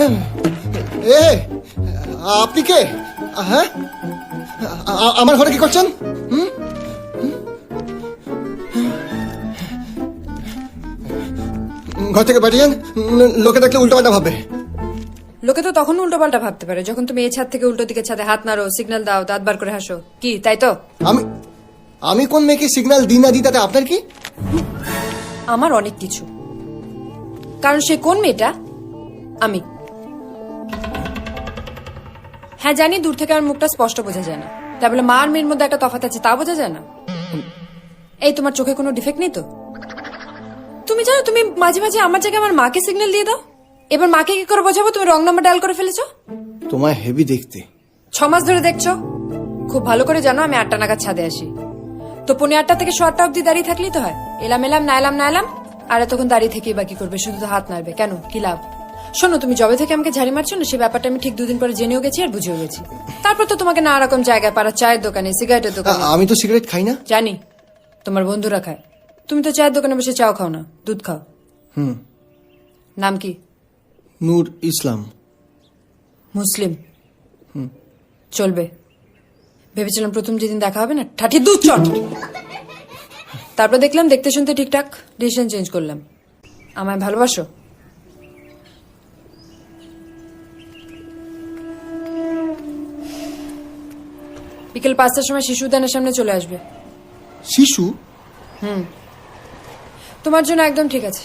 এ আপনি কে? হ্যাঁ? আমার ঘরে কি করছেন? হুম? ঘর থেকে পাঠিয়েন লোকে দেখলে উল্টো পাল্টা ভাববে। লোকে তো তখন উল্টো পাল্টা ভাবতে পারে যখন তুমি এই ছাদ থেকে উল্টো দিকে ছাদে হাত নাড়ো সিগন্যাল দাও দাঁত বার করে হাসো। কি তাই তো? আমি আমি কোন মেয়েকে সিগন্যাল দিই না দিই তাতে আপনার কি? আমার অনেক কিছু। কারণ সে কোন মেয়েটা? আমি। হ্যাঁ জানি দূর থেকে আমার মুখটা স্পষ্ট বোঝা যায় না। তাই বলে মা আর মেয়ের মধ্যে একটা তফাৎ আছে তা বোঝা যায় না? এই তোমার চোখে কোনো ডিফেক্ট নেই তো? তুমি জানো তুমি মাঝে মাঝে আমার জায়গায় আমার মাকে সিগন্যাল দিয়ে দাও? এবার মাকে কি করে বোঝাবো? তুমি রং নাম্বার ডায়াল করে ফেলেছো? তোমায় হেভি দেখতে। ছ মাস ধরে দেখছ? খুব ভালো করে জানো আমি আটটা নাগাদ ছাদে আসি। তো পৌনে আটটা থেকে শো আটটা অব্দি দাঁড়িয়ে থাকলেই তো হয়। এলাম এলাম না এলাম না এলাম আর তখন দাঁড়িয়ে থেকেই বাকি করবে? শুধু তো হাত নাড়বে। কেন? কি লাভ? শোনো তুমি জবে থেকে আমাকে ঝাড়ি মারছো না সে ব্যাপারটা আমি ঠিক দুদিন পরে জেনেও গেছি আর বুঝেও গেছি। তারপর তো তোমাকে নানা রকম জায়গায় পাড়া চায়ের দোকানে সিগারেটের দোকানে। আমি তো সিগারেট খাই না। জানি তোমার বন্ধুরা খায়। তুমি তো চায়ের দোকানে বসে চাও খাও না দুধ খাও। হুম। নাম কি? নূর ইসলাম। মুসলিম। চলবে। ভেবেছিলাম প্রথম যেদিন দেখা হবে না ঠাঠি দুধ চট। তারপর দেখলাম দেখতে শুনতে ঠিকঠাক ডিসিশন চেঞ্জ করলাম। আমায় ভালোবাসো? বিকেল পাঁচটার সময় শিশু উদ্যানের সামনে চলে আসবে। শিশু? হুম। তোমার জন্য একদম ঠিক আছে।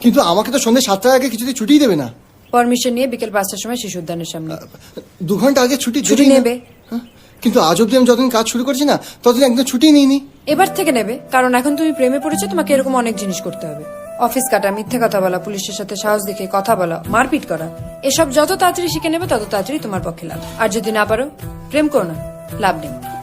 কিন্তু আমাকে তো সন্ধ্যে সাতটার আগে কিছুতে ছুটিই দেবে না। পারমিশন নিয়ে বিকেল পাঁচটার সময় শিশু উদ্যানের সামনে। দু ঘণ্টা আগে ছুটি ছুটি নেবে। হ্যাঁ? কিন্তু আজ অব্দি আমি যতদিন কাজ শুরু করছি না ততদিন একদম ছুটি নিইনি। এবার থেকে নেবে কারণ এখন তুমি প্রেমে পড়েছো তোমাকে এরকম অনেক জিনিস করতে হবে। অফিস কাটা মিথ্যে কথা বলা পুলিশের সাথে সাহস দেখে কথা বলা মারপিট করা এসব যত তাড়াতাড়ি শিখে নেবে তত তাড়াতাড়ি তোমার পক্ষে লাভ। আর যদি না পারো প্রেম করো না। লাভ নেই